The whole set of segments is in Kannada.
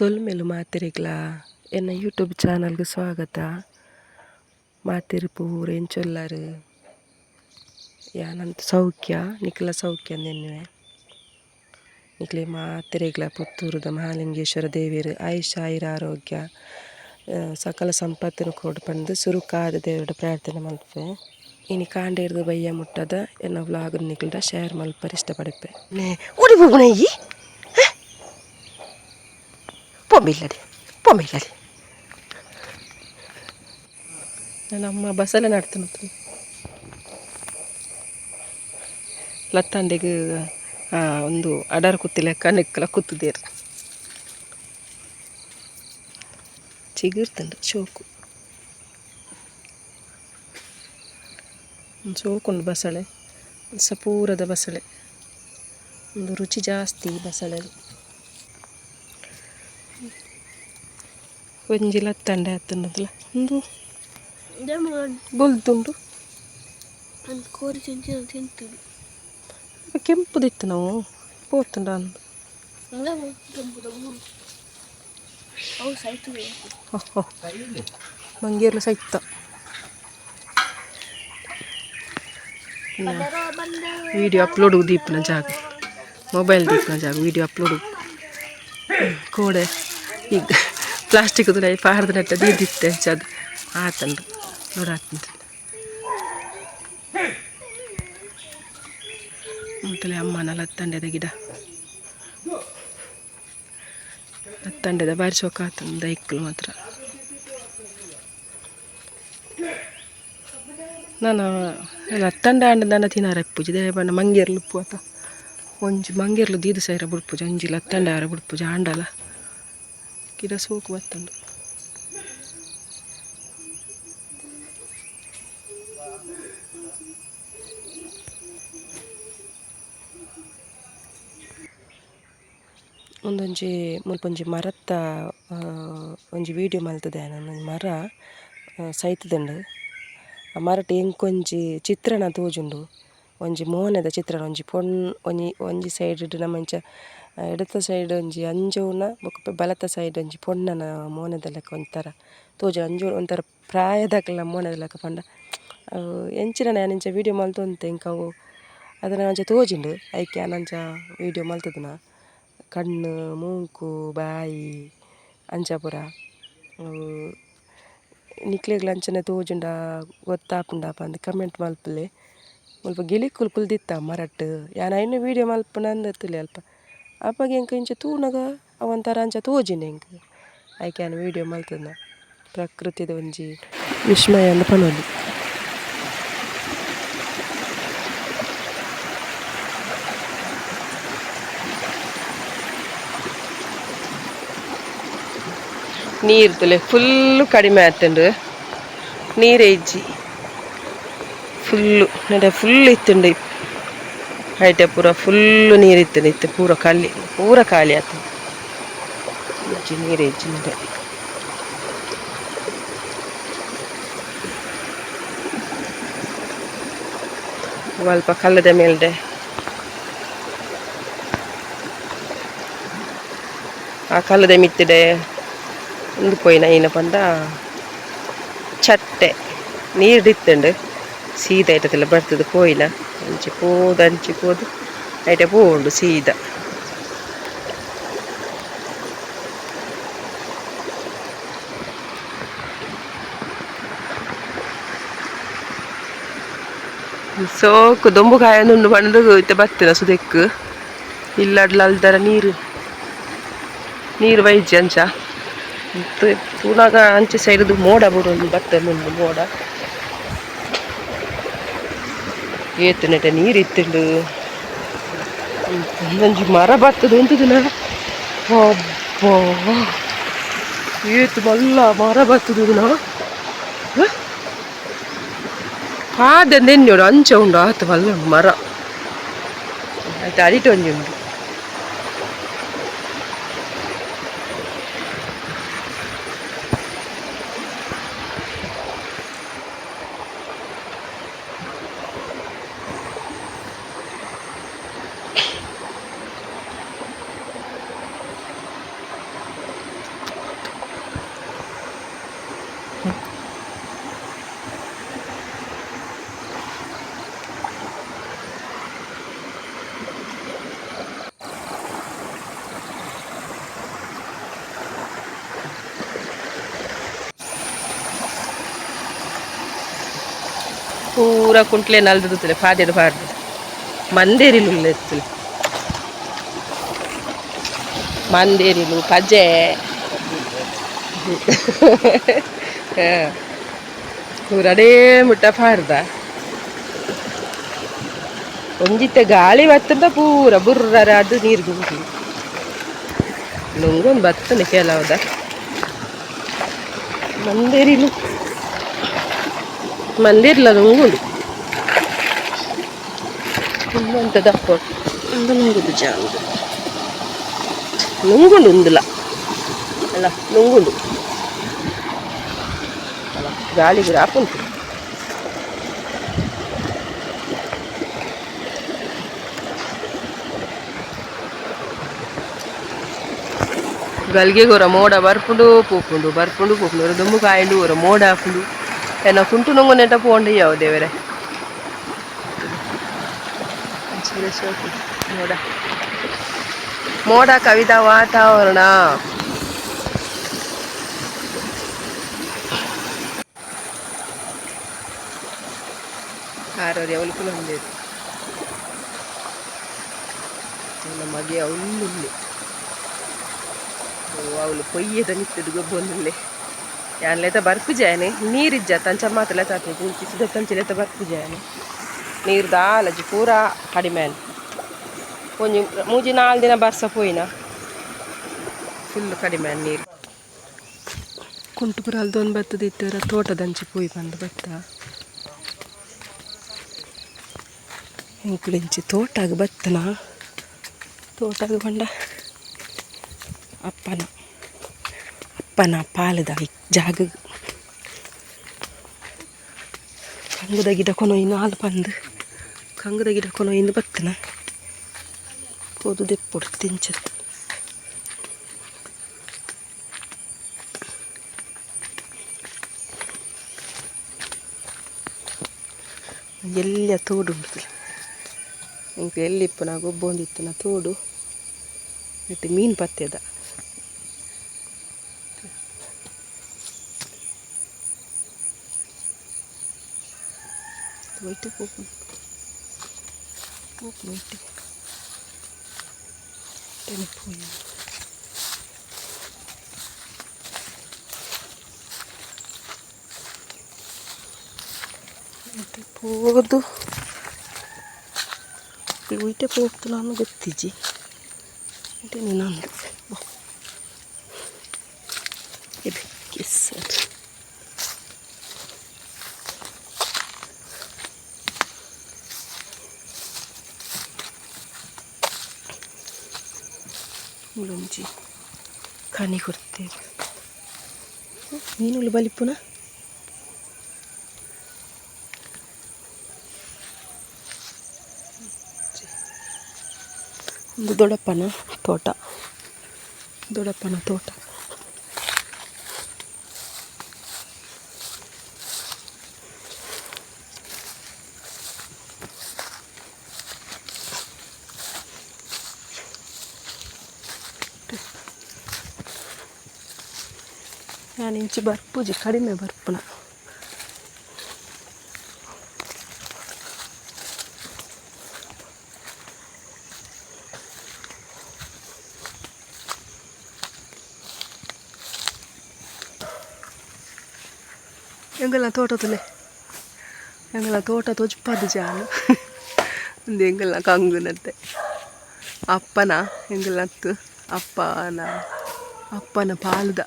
ಸೊಲ್ಮೆಲು ಮಾತಿರಿಗ್ಲ ಎನ್ನ ಯೂಟ್ಯೂಬ್ ಚಾನಲ್ಗೆ ಸ್ವಾಗತ ಮಾತಿರು ಪೂರ ಎಂಚೊಲ್ಲರು ಯಾನಂತ ಸೌಖ್ಯ ನಿಖಲ ಸೌಖ್ಯ ನೆನ್ನುವೆ ನಿಕ್ಲೆ ಮಾತಿರಿಗ್ಲ ಪುತ್ತೂರದ ಮಹಾಲಿಂಗೇಶ್ವರ ದೇವಿರು ಆಯುಷ ಆಯುರ ಆರೋಗ್ಯ ಆ, ಸಕಲ ಸಂಪತ್ತಿನ ಕೊಡು ಪಂದು ಸುರುಕಾದ ದೇವರ ಪ್ರಾರ್ಥನೆ ಮಲ್ಪೆ ಇನಿ ಕಾಂಡೆ ಹಿಡ್ದು ಬಯ್ಯ ಮುಟ್ಟದ ಎನ್ನ ವ್ಲಾಗ್ ನಿಕ್ಲ್ದ ಶೇರ್ ಮಲ್ಪರ್ ಇಷ್ಟಪಡಿಪೆ ನೇ ಪೊಂಬಿಲ್ಲಡಿ ಬಸಳೆ ನಮ್ಮ ಬಸಳೆ ನಡ್ತಾನ ಲತ್ತಂಡೆಗೆ ಒಂದು ಅಡರ್ ಕುತ್ತಿಲ್ಲ ಕಣಕ್ಕೆಲ್ಲ ಕುತ್ತದೇರು ಚಿಗುರ್ತಂಡು ಶೋಕು. ಒಂದು ಸೋಕುಂಡು ಬಸಳೆ ಸಪೂರದ ಬಸಳೆ ಒಂದು ರುಚಿ ಜಾಸ್ತಿ ಬಸಳೆ ಒಂಜಿ ಲತ್ತಂಡೆ ಒಂದು ಲೆಮನ್ ಬೊಲ್ದುಂಡು ಕೋರಿ ತಿಂತೀವಿ ಕೆಂಪುದಿತ್ತು ನಾವು ಪೋತುಂಡ ಅಂದು ಸೈತ ಮಂಗೇರ್ಲು ಬಂದ ವಿಡಿಯೋ ಅಪ್ಲೋಡ್ ದೀಪನ ಜಾಗ ಮೊಬೈಲ್ ದೀಪನ ಜಾಗ ವಿಡಿಯೋ ಅಪ್ಲೋಡ್ ಕೋಡೆ ಈಗ ಪ್ಲಾಸ್ಟಿಕ್ ನೈ ಪಾರ್ದ ನೆಟ್ಟ ದೀದಿತ್ತೆ ಅದು. ಆತಂಡು ನೋಡಾತಂತ ಮೊದಲೇ ಅಮ್ಮನ ಲತ್ತಂಡೆದ ಗಿಡ. ಲತ್ತಂಡೆದ ಬಾರಿ ಸೊಕ್ಕಾತಂದ ಇಕ್ಕಲು ಮಾತ್ರ. ನಾನು ಲತ್ತಂಡ ಅಂಡ ದನ ತಿನ್ನಾರ ಪೂಜೆ. ದೇ ಬಣ್ಣ ಮಂಗೇರ್ಲು ಉಪ್ಪು ಆತ. ಒಂಜಿ ಮಂಗೇರ್ಲು ದೀದು ಸೈರ ಬಿಡ್ಪುಜ, ಒಂಜಿ ಲತ್ತಂಡ ಆರ ಬಿಡ್ಪುಜ ಆಂಡಲ. ಗಿಡ ಸೋಕು ಬತ್ತಂಡು ಒಂದೊಂಜಿ ಮುಲ್ಪೊಂಜಿ ಮರತ್ತ ಒಂಜಿ ವಿಡಿಯೋ ಮಲ್ತದೆ. ನಾನು ಮರ ಸೈತದುಂಡು. ಆ ಮರಟ್ ಎಂಕೊಂಜಿ ಚಿತ್ರಣ ತೋಜುಂಡು. ಒಂಜಿ ಮೋನೆದ ಚಿತ್ರಣ, ಒಂಜಿ ಪೊನ್, ಒಂಜಿ ಒಂಜಿ ಸೈಡ್ ನಮಂಚ ಎಡತ ಸೈಡ್ ಒಂಜಿ ಅಂಜೋನ ಬೊಕ ಬಲತ ಸೈಡ್ ಒಂಜಿ ಪೊಣ್ಣನ ಮೋನದ ಲೆಕ್ಕ ಒಂಥರ. ತೋಜು ಅಂಜೋ ಒಂಥರ ಪ್ರಾಯದಕ್ಕೆಲ್ಲ ಮೋನದ ಲೆಕ್ಕ ಪಂಡ ಎಂಚಿನ ನಾನಂಚ ವಿಡಿಯೋ ಮಲ್ತೊಂತೆ ಇಂಕ ಅವು. ಅದನ್ನ ಅಂಚ ತೋಜುಂಡು ಐಕೆ ಆನಂಚ ವಿಡಿಯೋ ಮಲ್ತದನ ಕಣ್ಣು, ಮೂಕು, ಬಾಯಿ ಅಂಚ ಪೂರ ಅವು ನಿಕ್ಲೆಗ್ಲ ಅಂಚನೆ ತೋಜುಂಡ ಗೊತ್ತಾಪುಂಡ ಕಮೆಂಟ್ ಮಲ್ಪಲೆ. ಮುಲ್ಪ ಗಿಳಿಕುಲು ಕುಲ್ದಿತ್ತ ಮರಟ್. ಯಾನ ಇನ್ನು ವೀಡಿಯೋ ಮಲ್ಪುನ ಅಂದತ್ತಲೆ ಅಲ್ಪ. ಅಪ್ಪಗೆ ಎಂಕ ಇಂಚ ತೂನಗ ಅವಂತರ ಅಂಚ ತೋಜಿನ ಎಂಕ ಐ ಕ್ಯಾನ್ ವೀಡಿಯೋ ಮಲ್ತದ ಪ್ರಕೃತಿದ ಒಂಜಿ ವಿಸ್ಮಯ ಅಂದ ಪನೊಲಿ. ನೀರು ತುಲೆ ಫುಲ್ಲು ಕಡಿಮೆ ಆತಂಡು ನೀರೇ ಇಜ್ಜಿ. ಫುಲ್ಲು ನಡೆ ಫುಲ್ ಇತ್ತುಂಡು ಹೈಟೆ ಪೂರ ಫುಲ್ಲು ನೀರಿತ್ತು ಇತ್ತು ಪೂರ ಖಾಲಿ ಪೂರ ಖಾಲಿ ಆತು. ಹೆಚ್ಚು ನೀರು ಹೆಚ್ಚು ನೀರು. ಸ್ವಲ್ಪ ಕಲ್ಲದ ಮೇಲ್ಡೆ ಆ ಕಲ್ಲದ ಮಿತ್ತಿಡೆ ಒಂದು ಪೋಯಿನ ಏನಪ್ಪ ಪಂಡ ಚಟ್ಟೆ. ನೀರು ಇತ್ತುಂಡು ಸೀದಾ ಇಟ್ಟದಿಲ್ಲ ಬರ್ತದೆ ಪೋಯಿನ ಅಂಚಿ ಪೋದು ಅಂಚಿ ಪೋದು ಐಟೆ ಪೋಂಡು, ಸೀದಾ. ಸೋಕು ದೊಂಬು ಕಾಯನುಂಡು ಪಂಡು ಇತ್ತೆ ಬತ್ತಿನ ಸುದೆಕ್ಕು. ಇಲ್ಲಡ್ಲ ಅಲ್ದರ ನೀರು. ನೀರು ವೈಜ್ಯ ಅಂಚ. ತೂನಾಗ ಅಂಚೆ ಸೈಡ್ದು ಮೋಡ ಬರೋದು ಬತ್ತನುಂಡು ಮೋಡ. ಏತು ನೆಟ ನೀರು ಇತ್ತುಂಡು ಒಂದೊಂಜಿ ಮರ ಬತ್ತದ ಉಂಟುದಿನ ಅಬ್ಬಾ ಏತು ಮಲ್ಲ ಮರ ಬತ್ತದುನ ಹಾದೆ ನೆನ್ನೋಡು ಅಂಚ ಉಂಡು ಆತ ಮಲ್ಲ ಉಂಡು ಮರ ಆಯ್ತು ಅಡಿಟ್ ಒಂಜಿ ಪೂರ ಕುಂಟ್ಲೆ ನಲ್ದಿರುತ್ತಲೆ ಪಾದೆಡು ಪಾಡ್ದು ಮಂದೇರಿಲು ಇರ್ತಲೆ ಮಂದೇರಿಲು ಪಜೆ ಪೂರಡೇ ಮುಟ್ಟ ಪಾಡ್ದ ಒಂಜಿತ್ತೆ ಗಾಳಿ ಬತ್ತಂದ ಪೂರ ಬುರ್ರರ ಅದು ನೀರು ಗುಂಪಿ ನುಂಗೊಂದು ಬತ್ತನೆ ಕೆಲವದ ಮಂದಿರಿಲು ಮಂದಿರ್ಲ ನುಂಗುಂಡು ಇನ್ನೊಂತ ದಪ್ಪ ಒಂದು ನುಂಗುದು ಜಾಂದು ನುಂಗುಂಡು ಉಂದುಲ ಅಲ್ಲ ನುಂಗುಂಡು ಅಲ್ಲ ಗಾಳಿ ಕೂಡ ಹಾಕುಂಟು ಗಲ್ಗೆ ಗೊರ ಮೋಡ ಬರ್ಪುಂಡು, ಪೋಪುಂಡು ಬರ್ಪುಂಡು, ಪೋಪುಂಡು. ಒರ ದುಮ್ಮು ಕಾಯಿಂಡು ಒರ ಮೋಡ ಹಾಪುಂಡು. ಎನ್ನ ಕುಂಟು ನುಂಗು ನೆಟ ಪೋಂಡು ಯಾವ ದೇವರೆ. ಮೋಡ ಮೋಡ ಕವಿತಾ ವಾತಾವರಣ ಆರೋರು ಅವಳಿಗೂ ಹೊಂದೇದು ನನ್ನ ಮಗೆ ಅವಳು ಅವಳು పొయ్యేద నిత్తడు గొబ్బొందులే యాన్లైతే బర్ఫు చేయని నీరు ఇజ్జా తంచ మాతలే తాతే కిసిద తంచలైతే బర్ఫు చేయని ನೀರು ದಾಲಜಿ ಪೂರ ಕಡಿಮೆ ಒಂಜಿ ಮೂಜಿ ನಾಲ್ಕು ದಿನ ಬರ್ಸ ಪೋಯಿನ ಫುಲ್ ಕಡಿಮೆ ನೀರು. ಕುಂಟುಪುರಲ್ದೊಂದು ಬತ್ತದ ಇತ್ತರ ತೋಟದಂಚಿ ಪೋಯಿ ಬಂದು ಬತ್ತ? ಎಂಕುಳಿಂಚಿ ತೋಟಾಗ ಬತ್ತನ? ತೋಟಾಗ ಬಂಡ ಅಪ್ಪನ ಅಪ್ಪನ ಪಾಲದ ಜಾಗ ಕಂಗದ ಗಿಡ ಕೊನೊಯ್ನು ಹಾಲು ಬಂದು ಕಂಗದ ಗಿಡ ಇನ್ನು ಬತ್ತನ ಕೋದು ದೆಪ್ಪೊಡು ತಿಂಚತ್ತು. ಎಲ್ಲಿಯ ತೋಡು ಉಂಟು. ಎಲ್ಲಿ ಎಲ್ಲಿಪ್ಪು ನಾ ಗೊಬ್ಬ ಒಂದಿತ್ತು ನಾ ತೋಡು. ಮತ್ತು ಮೀನು ಪತ್ತೆದ ವೈಟ್ ಹೋಗು. നോക്കി നീട്ടി ടെലിപ്പോയി ಹೋಗೋದು ಉಲ್ಟೆ ಹೋಗ್ತಿಲ್ಲ ಅನ್ನೋ ಗೊತ್ತಿಜ್ಜಿ ಉಲ್ಟೆ ನೀನು ಅಂದೆ ಮುಳಂಜಿ ಖಾನಿ ಕೊಡ್ತೇವೆ ಮೀನುಲು ಬಲಿಪುನ ಒಂದು ದೊಡ್ಡಪ್ಪನ ತೋಟ. ದೊಡ್ಡಪ್ಪನ ತೋಟ. ನಾನು ಇಂಚು ಬರ್ಪುಜಿ ಕಡಿಮೆ ಬರ್ಪುನ ಎಂಗಲ್ಲ ತೋಟದಲ್ಲೇ ಎಂಗಲ್ಲ ತೋಟ ತೊಜ್ಪದು ಜಾನು ಒಂದು ಎಂಗಲ್ಲ ಕಂಗುನತ್ತೆ ಅಪ್ಪನ ಎಂಗಲ್ಲತ್ತು ಅಪ್ಪನ ಅಪ್ಪನ ಪಾಲುದ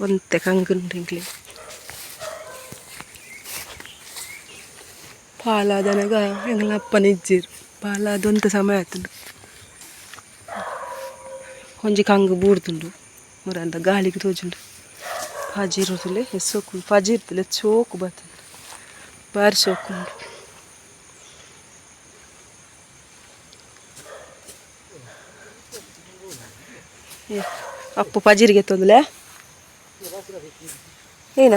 ಒಂತೆ ಕಂಗುಂಡ್ರಿಂಗ್ಲಿ ಪಾಲಾದನಗ ಎಂಗಲ ಅಪ್ಪನ ಇಜ್ಜಿರು. ಪಾಲಾದೊಂತ ಸಮಯ ಆತುಂಡು ಒಂಜಿ ಕಂಗು ಬೂಡ್ದುಂಡು ಮುರಂದ ಗಾಳಿಗೆ ತೋಜುಂಡು. ಪಾಜಿ ಇರೋದುಲೆ ಸೋಕು ಪಾಜಿ ಇರ್ತಲೆ ಚೋಕು ಬರ್ತದೆ. ಬಾರಿ ಸೋಕುಂಡು. ಏ, ಅಪ್ಪು ಪಜೀರಿಗೆ ತೊಂದಲೆ. ಏನ?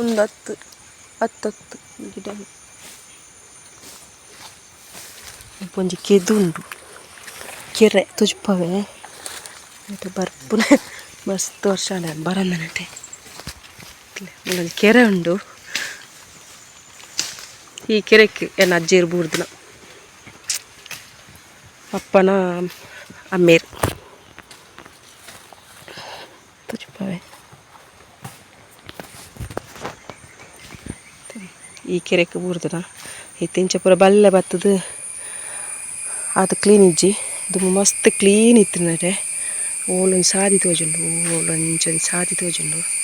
ಒಂದು ಹತ್ತು ಹತ್ತತ್ತು ಗಿಡ. ಒಂಜಿ ಕೆದು ಉಂಡು ಕೆರೆ ತುಜ್ಪವೆ. ಬರ್ಪುನ. ಮಸ್ತ್ ವರ್ಷ ನಾನು ನೆಟ್ಟೆ ಕೆರೆ ಉಂಡು. ಈ ಕೆರೆಗೆ ಏನು ಅಜ್ಜಿರು ಬೂರ್ದಿನ ಅಪ್ಪನ ಅಮ್ಮೇರು. ಈ ಕೆರೆಗೆ ಬೂರ್ದಿನ ಇತ್ತಿಂಚ ಪೂರ ಬಲ್ಲೆ ಬತ್ತದು. ಅದು ಕ್ಲೀನ್ ಇಜ್ಜಿ. ಇದು ಮಸ್ತ್ ಕ್ಲೀನ್ ಇತ್ತು ನಡೆ. ಓಲೊಂದು ಸಾದಿ ತೋಜುಂಡು. ಓಲೊಂಚೊಂದು ಸಾದಿ ತೋಜುಂಡು.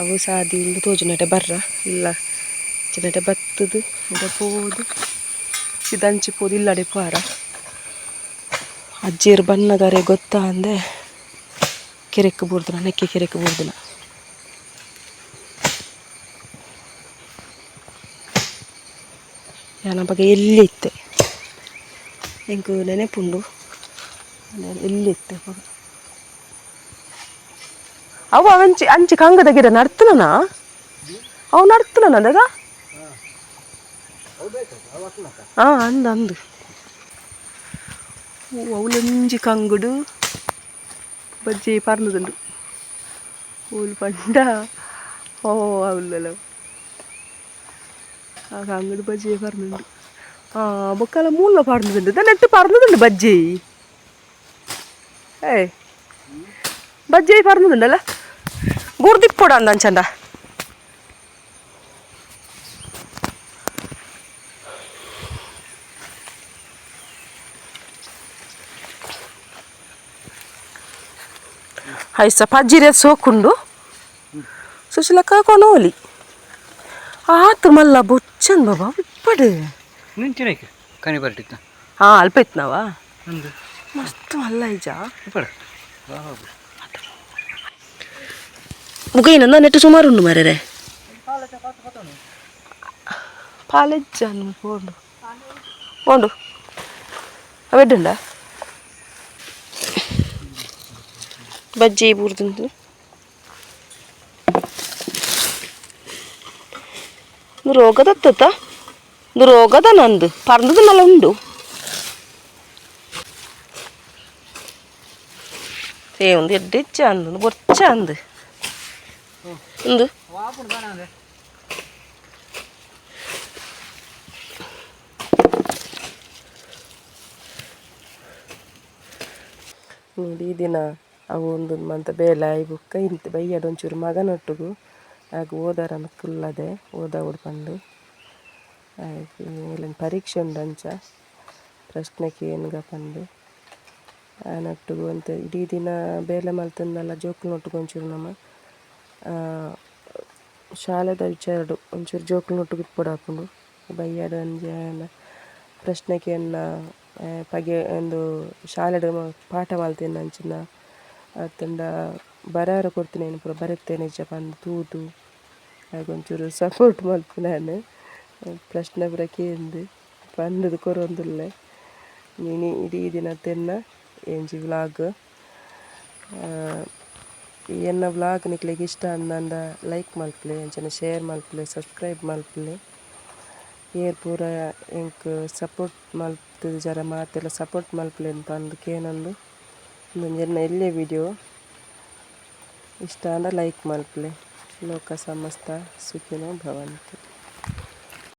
ಅವು ಸಾದಿ ಇಂದು ತೋಜು ನಡೆ ಬರ್ರ. ಇಲ್ಲ ನಡೆ ಬತ್ತದು ಅದ ಪೋದು. ಇದಂಚಿ ಪೋದು ಇಲ್ಲಡೆ ಪಾರ. ಅಜ್ಜಿಯರು ಬಣ್ಣದಾರೆ ಗೊತ್ತಾ ಅಂದೆ, ಕೆರೆಕ್ ಬೂರ್ದನ, ನೆಕ್ಕೆ ಕೆರೆಕ್ ಬೂರ್ದನ. ಯಾನ ಬಗ್ಗೆ ಎಲ್ಲಿತ್ತೆ? ಎಂಕು ನೆನೆಪುಂಡು. ಎಲ್ಲಿ ಇತ್ತೆ ಪಗ ಅವು ಅಂಚಿ ಅಂಚಿ ಕಂಗದ ಗಿಡ ನಡ್ತನನ ಅವು ನಡ್ತನನ ಅದಾಗ ಹಾ ಅಂದ ಅಂದು ಅವಲೊಂಜಿ ಕಂಗುಡು ಬಜ್ಜಿ ಪರ್ನದುಂಡು ಊಲ್ ಪಂಡ ಓ ಅವಲ್ಲ ആ അങ്ങോട്ട് ബജ്ജിയെ പറഞ്ഞിട്ടുണ്ട് ആ ബൊക്കല മൂല പറഞ്ഞിട്ടുണ്ട് തന്നെ എട്ട് പറഞ്ഞിട്ടുണ്ട് ബജ്ജി ഏ ബജ്ജിയായി പറഞ്ഞിട്ടുണ്ടല്ലോ ಗುರ್ದಿಕ್ ಪುಡ ಅಂದ ಚಂದ ಐಸ ಪಜ್ಜಿರೆ ಸೋಕುಂಡು ಸುಶೀಲಕ್ಕ ಕೊನೋಲಿ ಆತು ಮಲ್ಲ ಬೊಚ್ಚನ್ ಬಾಬಾ ಇಪ್ಪಡು ನಿಂತಿನಕ್ಕೆ ಕಣಿ ಬರ್ತಿತ್ತ ಹಾಂ ಅಲ್ಪ ಇತ್ತು ನಾವಾ ಮಸ್ತ್ ಮಲ್ಲ ಈಜ ಇಪ್ಪಡ ಮುಗ ಏನಂದ ನೆಟ್ಟು ಸುಮಾರು ಉಂಡು ಮರರೆ ಪಾಲೆಜ್ಜ ಪೋಂಡು ಪೋಂಡು ಅವೆಡ್ಡುಂಡ ಬಜ್ಜಿ ಬೂರ್ದುಂಡು ಇದು ರೋಗದತ್ತತ್ತ ಇದು ರೋಗದ ನಂದು ಪರ್ನದನ್ನೆಲ್ಲ ಉಂಡು ಏ ಒಂದು ಎಡ್ಡೆಚ್ಚ ಅಂದು ಬೊಚ್ಚ ಅಂದು ಒಂದು ನೋಡಿ, ಈ ದಿನ ಅವು ಒಂದೊಂದು ಮಂತ ಬೇಲ ಬುಕ್ಕ ಇಂತ ಬೈಯಡ ಒಂಚೂರು ಮಗನೊಟ್ಟಿಗೂ. ಆಗ ಓದಾರ ಕುಲ್ಲದೆ ಓದ ಉಡ್ಪಂಡು ಇಲ್ಲೊಂದು ಪರೀಕ್ಷೆ ಉಂಡು ಅಂಚ ಪ್ರಶ್ನೆಗೆ ಏನ್ಗ ಆ ನಟ್ಟುಗು ಅಂತ ಇಡೀ ದಿನ ಬೇಲೆ ಮಲ್ತಂದಲ್ಲ ಜೋಕ್ ಒಂಚೂರು ನಮ್ಮ ಶಾಲೆದ ವಿಚಾರಡು ಒಂಚೂರು ಜೋಕುಲ್ನೊಟ್ಟಿಗೆ ಇಟ್ಪೊಡು ಹಾಕೊಂಡು. ಬೈಯಡ ಅಂಜ ಪ್ರಶ್ನೆಗೆ ಪಗೆ, ಒಂದು ಶಾಲೆಡ್ ಪಾಠ ಮಲ್ತೇನೆ ಅಂಚಿನ ಅತ್ತಂಡ ಬರಾರ ಕೊಡ್ತೀನಿ, ಏನು ಪೂರ ಬರುತ್ತೇನೆ ಇಜ್ಜ ಪಂದ್ ತೂದು ಹಾಗೊಂಚೂರು ಸಪೋರ್ಟ್ ಮಾಡ್ತೀನಿ ನಾನು. ಪ್ರಶ್ನೆ ಪೂರ ಕೇಂದು ಪಂಡದು ಕೊರೊಂದುಲ್ಲೆ. ನೀನು ಇಡೀ ದಿನ ತೆನ್ನ ಎಂಜಿ ವ್ಲಾಗ್ ಎನ್ನ ವ್ಲಾಗ್ ನಿಕ್ಲಿಗೆ ಇಷ್ಟ ಅಂದಂದ ಲೈಕ್ ಮಲ್ಪಲೆ ಅಂಚನೆ ಶೇರ್ ಮಲ್ಪಲೆ ಸಬ್ಸ್ಕ್ರೈಬ್ ಮಲ್ಪಲೆ ಏರ್ ಪೂರ ಎಂಕ್ ಸಪೋರ್ಟ್ ಮಲ್ಪದ ಜರ ಮಾತೆಲ್ಲ ಸಪೋರ್ಟ್ ಮಲ್ಪಲೆ ಅಂದು ಕೇನೊಂದು ಮುಂಜಾನೆ ಎಲ್ಲೇ ವಿಡಿಯೋ ಇಷ್ಟ ಅಂದ ಲೈಕ್ ಮಲ್ಪಲೆ ಲೋಕ ಸಮಸ್ತ ಸುಖಿನೋ ಭವಂತು.